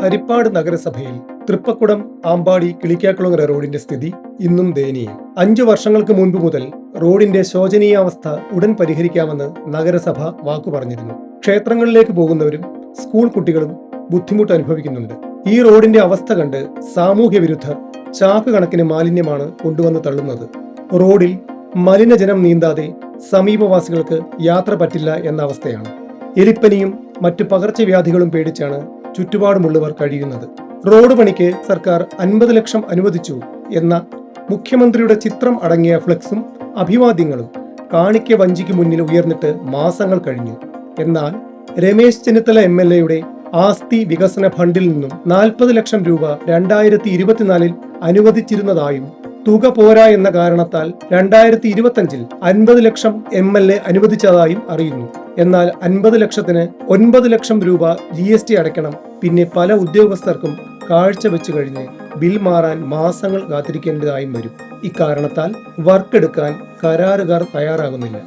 ഹരിപ്പാട് നഗരസഭയിൽ തൃപ്പക്കുടം ആമ്പാടി കിളിക്കാക്കുളങ്ങര റോഡിന്റെ സ്ഥിതി ഇന്നും ദയനീയം. അഞ്ചു വർഷങ്ങൾക്ക് മുൻപ് മുതൽ റോഡിന്റെ ശോചനീയാവസ്ഥ ഉടൻ പരിഹരിക്കാമെന്ന് നഗരസഭ വാക്കു പറഞ്ഞിരുന്നു. ക്ഷേത്രങ്ങളിലേക്ക് പോകുന്നവരും സ്കൂൾ കുട്ടികളും ബുദ്ധിമുട്ട് അനുഭവിക്കുന്നുണ്ട്. ഈ റോഡിന്റെ അവസ്ഥ കണ്ട് സാമൂഹ്യ വിരുദ്ധർ ചാക്ക് കണക്കിന് മാലിന്യമാണ് കൊണ്ടുവന്ന് തള്ളുന്നത്. റോഡിൽ മലിനജലം നീന്താതെ സമീപവാസികൾക്ക് യാത്ര പറ്റില്ല എന്ന അവസ്ഥയാണ്. എലിപ്പനിയും മറ്റു പകർച്ചവ്യാധികളും പേടിച്ചാണ് ചുറ്റുപാടുമുള്ളവർ കഴിയുന്നത്. റോഡ് പണിക്ക് സർക്കാർ അൻപത് ലക്ഷം അനുവദിച്ചു എന്ന മുഖ്യമന്ത്രിയുടെ ചിത്രം അടങ്ങിയ ഫ്ലെക്സും അഭിവാദ്യങ്ങളും കാണിക്ക വഞ്ചിക്ക് മുന്നിൽ ഉയർന്നിട്ട് മാസങ്ങൾ കഴിഞ്ഞു. എന്നാൽ രമേശ് ചെന്നിത്തല എം എൽ എയുടെ ആസ്തി വികസന ഫണ്ടിൽ നിന്നും നാൽപ്പത് ലക്ഷം രൂപ രണ്ടായിരത്തി ഇരുപത്തിനാലിൽ അനുവദിച്ചിരുന്നതായും തുക പോരാ എന്ന കാരണത്താൽ രണ്ടായിരത്തി ഇരുപത്തഞ്ചിൽ അൻപത് ലക്ഷം എം എൽ എ അനുവദിച്ചതായും അറിയുന്നു. എന്നാൽ അൻപത് ലക്ഷത്തിന് ഒൻപത് ലക്ഷം രൂപ ജി എസ് ടി അടയ്ക്കണം. പിന്നെ പല ഉദ്യോഗസ്ഥർക്കും കാഴ്ച വെച്ചു കഴിഞ്ഞ് ബിൽ മാറാൻ മാസങ്ങൾ കാത്തിരിക്കേണ്ടതായും വരും. ഇക്കാരണത്താൽ വർക്ക് എടുക്കാൻ കരാറുകാർ തയ്യാറാകുന്നില്ല.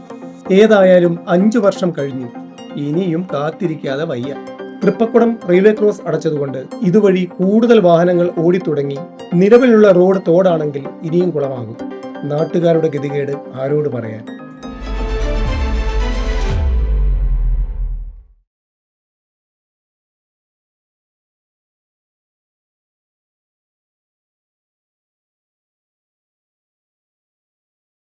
ഏതായാലും അഞ്ചു വർഷം കഴിഞ്ഞു. ഇനിയും കാത്തിരിക്കാതെ വയ്യ. തൃപ്പക്കുടം റെയിൽവേ ക്രോസ് അടച്ചതുകൊണ്ട് ഇതുവഴി കൂടുതൽ വാഹനങ്ങൾ ഓടിത്തുടങ്ങി. നിലവിലുള്ള റോഡ് തോടാണെങ്കിൽ ഇനിയും കുളമാകും. നാട്ടുകാരുടെ ഗതികേട് ആരോട് പറയാൻ?